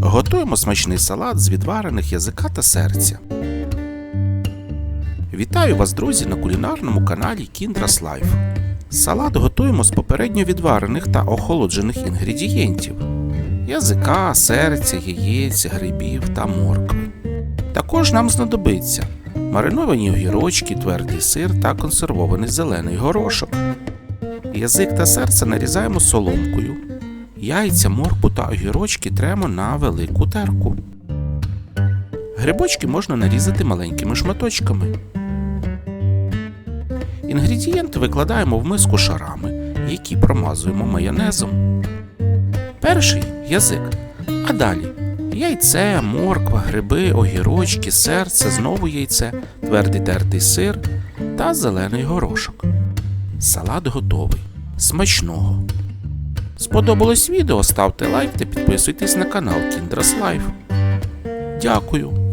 Готуємо смачний салат з відварених язика та серця. Вітаю вас, друзі, на кулінарному каналі Kindras Life. Салат готуємо з попередньо відварених та охолоджених інгредієнтів: язика, серця, яєць, грибів та моркви. Також нам знадобиться мариновані огірочки, твердий сир та консервований зелений горошок. Язик та серце нарізаємо соломкою. Яйця, моркву та огірочки тремо на велику терку. Грибочки можна нарізати маленькими шматочками. Інгредієнти викладаємо в миску шарами, які промазуємо майонезом. Перший язик. А далі яйце, морква, гриби, огірочки, серце, знову яйце, твердий тертий сир та зелений горошок. Салат готовий. Смачного! Сподобалось відео? Ставте лайк та підписуйтесь на канал Kindras Life. Дякую!